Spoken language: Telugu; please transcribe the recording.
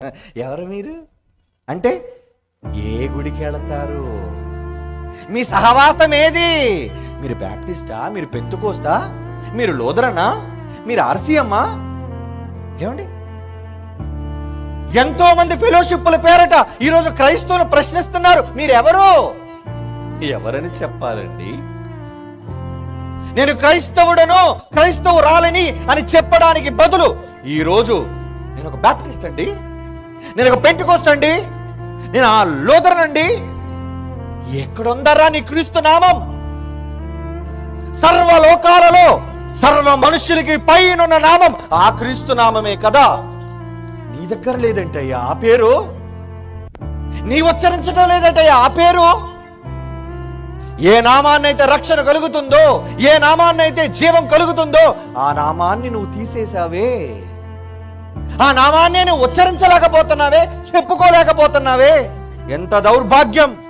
ఎవరు మీరు? అంటే ఏ గుడికి వెళతారు? మీ సహవాసం ఏది? మీరు బ్యాప్టిస్టా? మీరు పెంతుకోస్తా? మీరు లోదరనా? మీరు ఆర్సీఎమ్మా ఏమండి? ఎంతో మంది ఫెలోషిప్పుల పేరట ఈరోజు క్రైస్తవులు ప్రశ్నిస్తున్నారు. మీరెవరు? ఎవరని చెప్పాలండి? నేను క్రైస్తవుడను క్రైస్తవురాలని అని చెప్పడానికి బదులు ఈరోజు నేను ఒక బ్యాప్టిస్ట్ అండి. నేను ఒక పెంటుకోస్ట్ అండి నేను ఆ లోదరనండి. ఎక్కడుందరా నీ క్రీస్తు నామం? సర్వ లోకాలలో సర్వ మనుష్యులకి పైనున్న నామం ఆ క్రీస్తు నామమే కదా? నీ దగ్గర లేదంటయ్యా ఆ పేరు? నీ ఉచ్చరించడం లేదంటయ్యా ఆ పేరు? ఏ నామాన్నైతే రక్షణ కలుగుతుందో ఏ నామాన్నైతే జీవం కలుగుతుందో ఆ నామాన్ని నువ్వు తీసేశావే. ఆ నామాన్ని నువ్వు ఉచ్చరించలేకపోతున్నావే చెప్పుకోలేకపోతున్నావే. ఎంత దౌర్భాగ్యం.